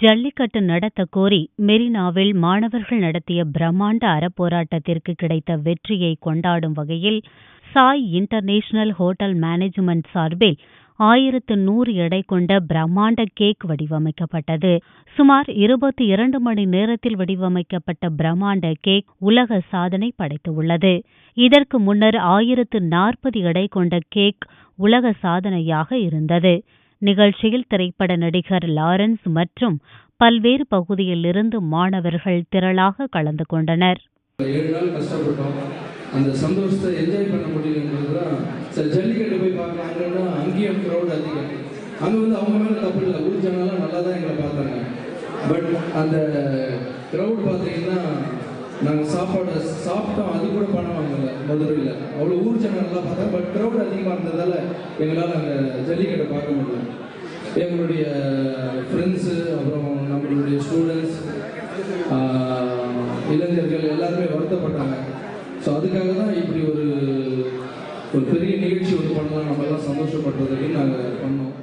ஜல்லிக்கட்டு நடத்த கோரி மெரினாவில் மாணவர்கள் நடத்திய பிரம்மாண்ட அறப்போராட்டத்திற்கு கிடைத்த வெற்றியை கொண்டாடும் வகையில் சாய் இன்டர்நேஷனல் ஹோட்டல் மேனேஜ்மெண்ட் சார்பில் ஆயிரத்து நூறு எடை கொண்ட பிரம்மாண்ட கேக் வடிவமைக்கப்பட்டது. சுமார் இருபத்தி இரண்டு மணி நேரத்தில் வடிவமைக்கப்பட்ட பிரம்மாண்ட கேக் உலக சாதனை படைத்துள்ளது இதற்கு முன்னர் ஆயிரத்து நாற்பது எடை கொண்ட கேக் உலக சாதனையாக இருந்தது. நிகழ்ச்சியில் திரைப்பட நடிகர் லாரன்ஸ் மற்றும் பல்வேறு பகுதியிலிருந்து மாணவர்கள் திரளாக கலந்து கொண்டனர். அந்த சந்தோஷத்தை என்ஜாய் பண்ண முடியலன்றது தான் சரி ஜல்லிக்கட்டு போய் பார்க்கலாங்கன்னா அங்கேயும் க்ரௌட் அதிகம். அங்கே வந்து அவங்க மேலே தப்பு இல்லை. ஊர் ஜனங்கள்லாம் நல்லா தான் எங்களை பார்த்தாங்க. பட் அந்த க்ரௌட் பார்த்தீங்கன்னா நாங்கள் சாப்பாடு சாப்பிட்டோம். அது கூட பணம் வாங்கல. மதுரையில். அவ்வளோ ஊர் ஜனங்கள் நல்லா பார்த்தா பட் க்ரௌட் அதிகமாக இருந்ததால் எங்களால் அங்கே ஜல்லிக்கட்டை பார்க்க எங்களுடைய ஃப்ரெண்ட்ஸு அப்புறம் நம்மளுடைய ஸ்டூடெண்ட்ஸ் இளைஞர்கள் எல்லாருமே வருத்தப்பட்டாங்க. ஸோ அதுக்காக தான் இப்படி ஒரு ஒரு பெரிய நிகழ்ச்சி ஒன்று பண்ணலாம். நம்ம எல்லாம் சந்தோஷப்படுறதுக்கு நாங்கள் பண்ணோம்.